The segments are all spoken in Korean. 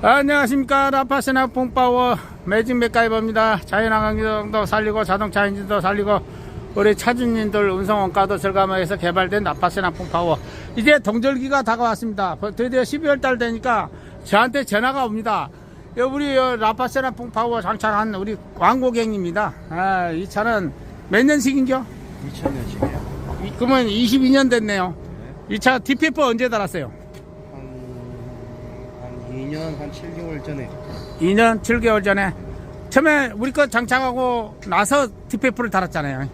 안녕하십니까. 라파스나 뽕파워 매직 맥가이버입니다. 자연환경도 살리고 자동차 엔진도 살리고 우리 차주님들 운송원가도 절감해서 개발된 라파스나 뽕파워. 이제 동절기가 다가왔습니다. 드디어 12월 달 되니까 저한테 전화가 옵니다. 여, 우리 여 라파스나 뽕파워 장착한 우리 광고객입니다. 아, 이 차는 몇 년식인겨? 2000년씩이에요. 그러면 22년 됐네요. 이차 DPF 언제 달았어요? 한, 한 2년, 한 7개월 전에. 2년 7개월 전에 처음에 우리 거 장착하고 나서 DPF를 달았잖아요.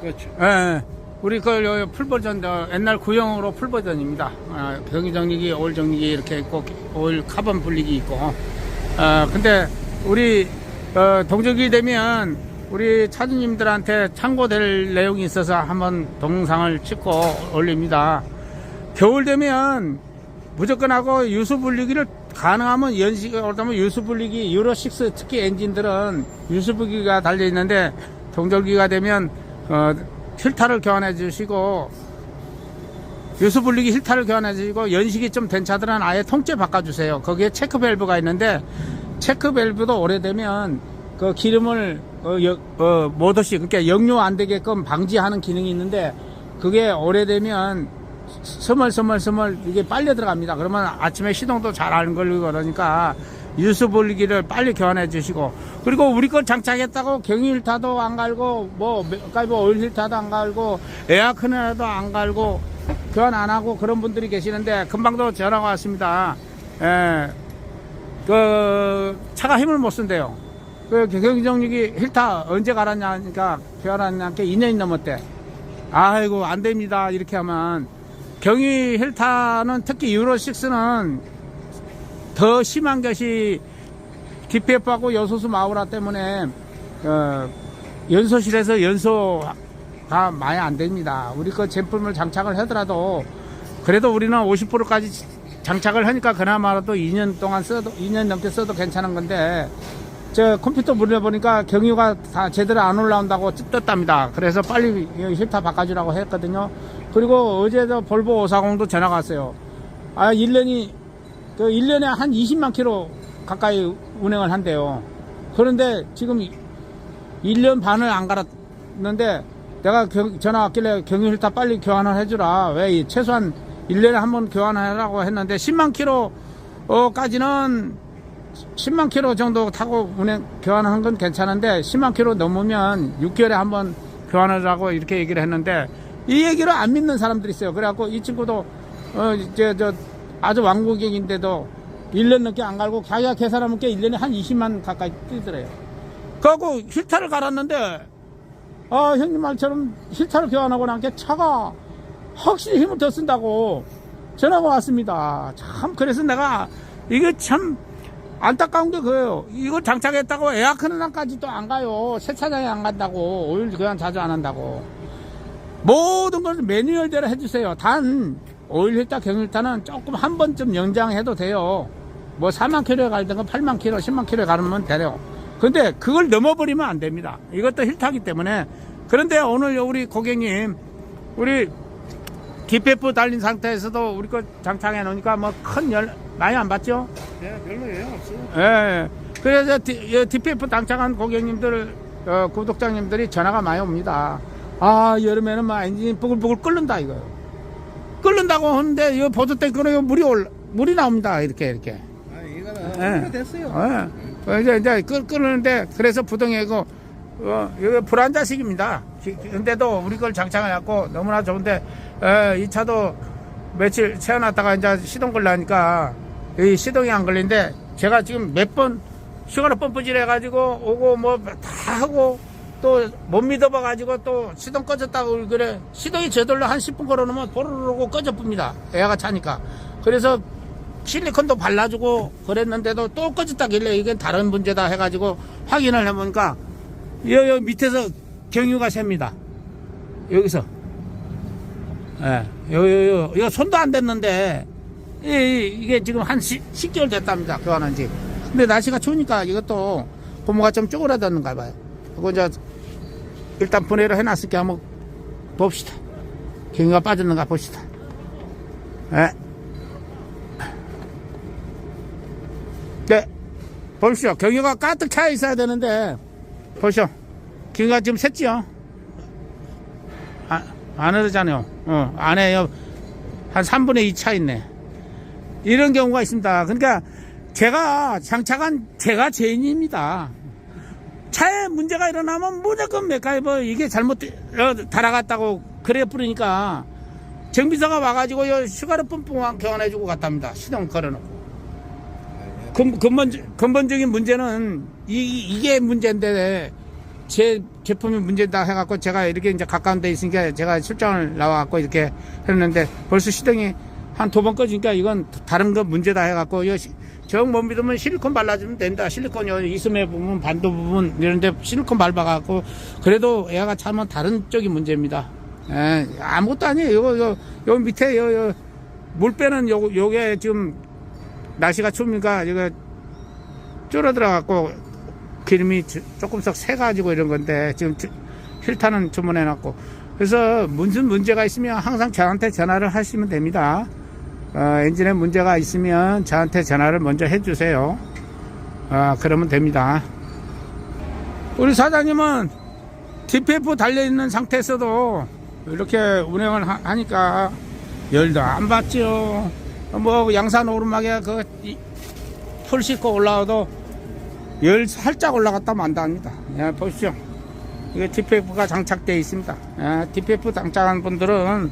그렇죠. 예, 예. 우리 그 요- 요 풀버전 어, 옛날 구형으로 풀버전입니다. 어, 병기 정리기, 오일 정리기 이렇게 있고 오일 카본 분리기 있고. 어, 근데 우리 어, 동절기 되면 우리 차주님들한테 참고될 내용이 있어서 한번 동영상을 찍고 올립니다. 겨울 되면 무조건 하고 유수 분리기를 가능하면 연식 그렇다면 유수 분리기 유로 6 특히 엔진들은 분리기가 달려 있는데 동절기가 되면 어, 필터를 교환해 주시고 분리기 필터를 교환해 주시고 연식이 좀 된 차들은 아예 통째 바꿔 주세요. 거기에 체크 밸브가 있는데 체크 밸브도 오래되면 그 기름을 어, 여- 어, 모더시 그러니까 역류 안 되게끔 방지하는 기능이 있는데 그게 오래되면 스멀스멀스멀 이게 빨려 들어갑니다. 그러면 아침에 시동도 잘 안 걸리고 그러니까 유수 분리기를 빨리 교환해 주시고 그리고 우리 걸 장착했다고 경유 힐타도 안 갈고 뭐 가이버 오일 힐타도 안 갈고 에어컨이라도 안 갈고 교환 안 하고 그런 분들이 계시는데 금방도 전화가 왔습니다. 예. 그 차가 힘을 못 쓴대요. 그 경정력이 힐타 언제 갈았냐니까 교환하니까 2년이 넘었대. 아이고 안 됩니다. 이렇게 하면 경유 힐타는 특히 유로 6는 더 심한 것이 DPF하고 여소수 마우라 때문에 어, 연소실에서 연소가 많이 안 됩니다. 우리 그 제품을 장착을 하더라도 그래도 우리는 50%까지 장착을 하니까 그나마라도 2년 동안 써도 2년 넘게 써도 괜찮은 건데 저 컴퓨터 물려보니까 경유가 다 제대로 안 올라온다고 떴답니다. 그래서 빨리 이 힐타 바꿔주라고 했거든요. 그리고 어제도 볼보 540도 전화가 왔어요. 아, 1년이, 그 1년에 한 20만 킬로 가까이 운행을 한대요. 그런데 지금 1년 반을 안 갈았는데 내가 경- 전화 왔길래 경유 힐타 빨리 교환을 해주라. 왜이 최소한 1년에 한 번 교환하라고 했는데 10만 킬로까지는 10만 킬로 정도 타고 운행 교환하는 건 괜찮은데 10만 킬로 넘으면 6개월에 한 번 교환하라고 이렇게 얘기를 했는데 이 얘기를 안 믿는 사람들이 있어요. 그래갖고 이 친구도 어 이제 저 아주 왕고객인데도 1년 넘게 안 갈고 자기가 계산하면 꽤 1년에 한 20만 가까이 뛰더래요. 그래갖고 힐타를 갈았는데 아 형님 말처럼 힐타를 교환하고 난 게 차가 확실히 힘을 더 쓴다고 전화가 왔습니다. 참 그래서 내가 이거 참 안타까운 게 그거예요. 이거 장착했다고 에어컨은까지도 안 가요. 세차장에 안 간다고. 오일 교환 자주 안 한다고. 모든 걸 매뉴얼대로 해주세요. 단, 오일 힐타, 경유힐타는 조금 한 번쯤 연장해도 돼요. 뭐 4만 킬로에 갈든가 8만 킬로, 10만 킬로에 가면 돼요. 근데 그걸 넘어버리면 안 됩니다. 이것도 힐타기 때문에. 그런데 오늘 우리 고객님, 우리 DPF 달린 상태에서도 우리 거 장착해 놓으니까 뭐 큰 열, 많이 안 받죠? 네, 별로 예요 없어요. 예. 그래서 디- 예, DPF 장착한 고객님들, 어, 구독자님들이 전화가 많이 옵니다. 아, 여름에는 막 엔진이 부글부글 끓는다, 이거. 끓는다고 하는데, 이거 보조대 끓어요. 물이 올, 물이 나옵니다. 이렇게, 이렇게. 아, 이거는 예. 됐어요. 예. 어, 이제, 이제 끓, 끓는데, 그래서 부동이고, 어, 이거 불안자식입니다. 기- 근데도 우리 걸 장착해갖고 너무나 좋은데, 어, 이 차도 며칠 세워놨다가 이제 시동 걸라니까, 이 시동이 안 걸리는데, 제가 지금 몇 번 시간을 펌프질 해가지고, 오고 뭐 다 하고, 또 못 믿어봐가지고 또 시동 꺼졌다고 그래. 시동이 저절로 한 10분 걸어놓으면 보르르고 꺼져봅니다. 에어가 차니까. 그래서 실리콘도 발라주고 그랬는데도 또 꺼졌다길래 이게 다른 문제다 해가지고 확인을 해보니까 여, 여 밑에서 경유가 셉니다. 여기서. 예, 요, 요, 요, 손도 안 댔는데, 이, 이- 이게 지금 한 10, 10개월 됐답니다. 교환한 지. 근데 날씨가 추우니까 이것도 고무가 좀 쪼그라드는가 봐요. 그거 이제 일단 분해를 해놨으니까 한번 봅시다. 경유가 빠졌는가 봅시다. 예. 보십시오. 경유가 가득 차 있어야 되는데, 보십시오. 경유가 지금 샜지요? 아, 안 흐르잖아요. 어, 안에 한 3분의 2 차 있네. 이런 경우가 있습니다. 그러니까 제가 장착한 제가 죄인입니다. 차에 문제가 일어나면 무조건 메카이버 이게 잘못 어, 달아갔다고 그래 뿌리니까 정비사가 와가지고 요 슈가를 뿜뿜 교환해주고 갔답니다. 시동 걸어놓고. 근, 근본, 근본적인 문제는 이, 이게 문제인데 제 제품이 문제다 해갖고 제가 이렇게 이제 가까운 데 있으니까 제가 출장을 나와갖고 이렇게 했는데 벌써 시동이 한 두 번 꺼지니까 이건 다른 거 문제다 해갖고 정 못 믿으면 실리콘 발라주면 된다. 실리콘 요 이스메 부분 반도 부분 이런데 실리콘 밟아갖고 그래도 얘가 차면 다른 쪽이 문제입니다. 예, 아무것도 아니에요. 요거 요, 요 밑에 요, 요, 물 빼는 요, 요게 지금 날씨가 추우니까 이거 줄어들어 갖고 기름이 조- 조금씩 새가지고 이런 건데 지금 주- 필터는 주문해 놨고 그래서 무슨 문제가 있으면 항상 저한테 전화를 하시면 됩니다. 어, 엔진에 문제가 있으면 저한테 전화를 먼저 해주세요. 어, 그러면 됩니다. 우리 사장님은 DPF 달려있는 상태에서도 이렇게 운행을 하- 하니까 열도 안 받죠. 뭐 양산 오르막에 그풀 싣고 올라와도 열 살짝 올라갔다 만다 합니다. 예, 보십시오. 이게 DPF가 장착되어 있습니다. 예, DPF 장착한 분들은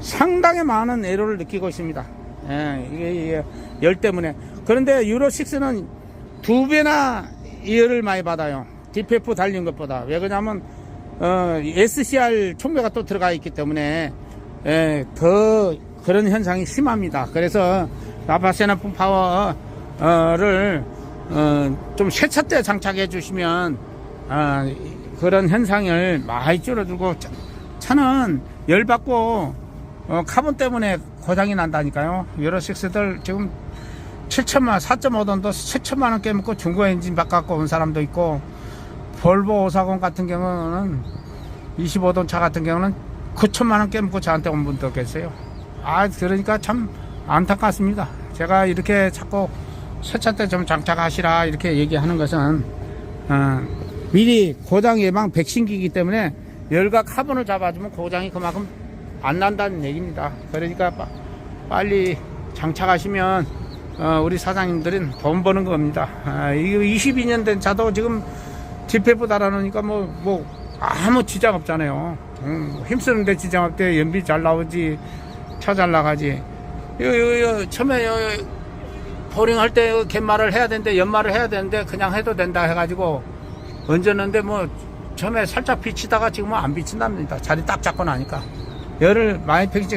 상당히 많은 애로를 느끼고 있습니다. 예, 이게, 이게 열 때문에. 그런데 유로6는 두 배나 열을 많이 받아요. DPF 달린 것보다. 왜 그러냐면, 어, SCR 총배가 또 들어가 있기 때문에, 예, 더 그런 현상이 심합니다. 그래서 라파세나품 파워를, 어, 좀 세차 때 장착해 주시면, 아, 그런 현상을 많이 줄어들고, 차- 차는 열 받고, 어, 카본 때문에 고장이 난다니까요. 여러 식스들 지금 7천만, 4.5돈도 7천만 원 깨먹고 중고 엔진 바꿔갖고 온 사람도 있고, 볼보 540 같은 경우는 25돈 차 같은 경우는 9천만 원 깨먹고 저한테 온 분도 계세요. 아, 그러니까 참 안타깝습니다. 제가 이렇게 자꾸 세차 때 좀 장착하시라 이렇게 얘기하는 것은, 어, 미리 고장 예방 백신기이기 때문에 열과 카본을 잡아주면 고장이 그만큼 안 난다는 얘기입니다. 그러니까 빠- 빨리 장착하시면 어, 우리 사장님들은 돈 버는 겁니다. 아, 이거 22년 된 차도 지금 DPF 달아놓으니까 뭐, 뭐, 아무 지장 없잖아요. 음, 힘쓰는데 지장 없대. 연비 잘 나오지. 차 잘 나가지. 요, 요, 요, 처음에 요, 요, 보링 할 때 갯말을 해야 되는데, 연말을 해야 되는데, 그냥 해도 된다 해가지고, 얹었는데 뭐, 처음에 살짝 비치다가 지금은 안 비친답니다. 자리 딱 잡고 나니까. 열을 많이 패기지.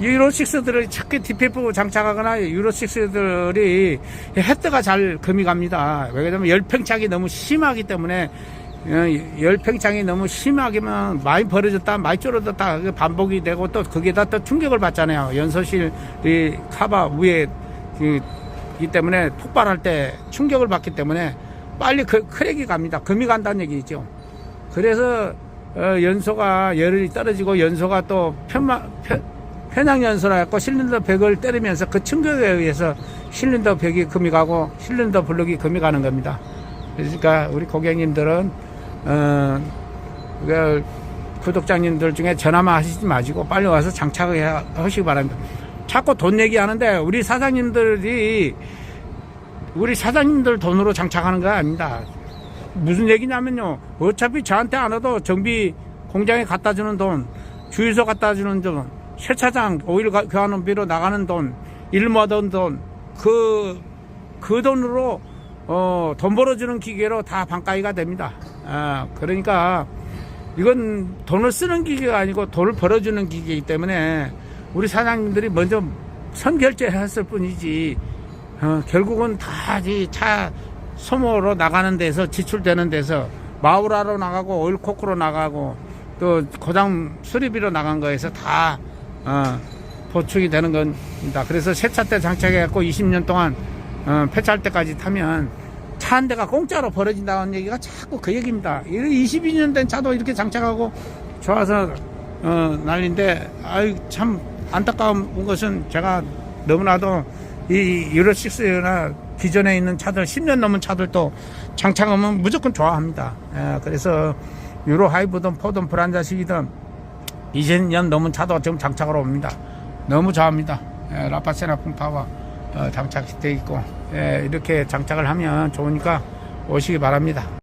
유로6들을 특히 DPF 장착하거나 유로6들이 헤드가 잘 금이 갑니다. 왜냐면 열팽창이 너무 심하기 때문에 어, 열팽창이 너무 심하게면 많이 벌어졌다, 많이 줄어들었다, 반복이 되고 또 거기에다 또 충격을 받잖아요. 연소실 이 카바 위에 그, 이 때문에 폭발할 때 충격을 받기 때문에 빨리 그 크랙이 갑니다. 금이 간다는 얘기죠. 그래서 어, 연소가 열이 떨어지고 연소가 또 편마, 편, 편향 연소라 했고 실린더 벽을 때리면서 그 충격에 의해서 실린더 벽이 금이 가고 실린더 블록이 금이 가는 겁니다. 그러니까 우리 고객님들은 어, 그 구독자님들 중에 전화만 하시지 마시고 빨리 와서 장착을 하시기 바랍니다. 자꾸 돈 얘기하는데 우리 사장님들이 우리 사장님들 돈으로 장착하는 거 아닙니다. 무슨 얘기냐면요. 어차피 저한테 안 와도 정비 공장에 갖다 주는 돈, 주유소 갖다 주는 돈, 세차장 오일 가- 교환비로 나가는 돈, 일 모던 돈, 그, 그 돈으로, 어, 돈 벌어주는 기계로 다 반가이가 됩니다. 아, 그러니까 이건 돈을 쓰는 기계가 아니고 돈을 벌어주는 기계이기 때문에 우리 사장님들이 먼저 선결제했을 뿐이지, 어, 결국은 다 이 차 소모로 나가는 데서 지출되는 데서 마우라로 나가고 오일 코크로 나가고 또 고장 수리비로 나간 거에서 다 어, 보충이 되는 겁니다. 그래서 세차 때 장착해갖고 20년 동안 어, 폐차할 때까지 타면 차 한 대가 공짜로 벌어진다는 얘기가 자꾸 그 얘기입니다. 22년 된 차도 이렇게 장착하고 좋아서 어, 난리인데 아유 참 안타까운 것은 제가 너무나도 이 유로 6나 기존에 있는 차들 10년 넘은 차들도 장착하면 무조건 좋아합니다. 예, 그래서 유로 하이브든 포든 브란자식이든 20년 넘은 차도 지금 장착으로 옵니다. 너무 좋아합니다. 예, 라파세나 풍파와 어, 장착되어 있고 예, 이렇게 장착을 하면 좋으니까 오시기 바랍니다.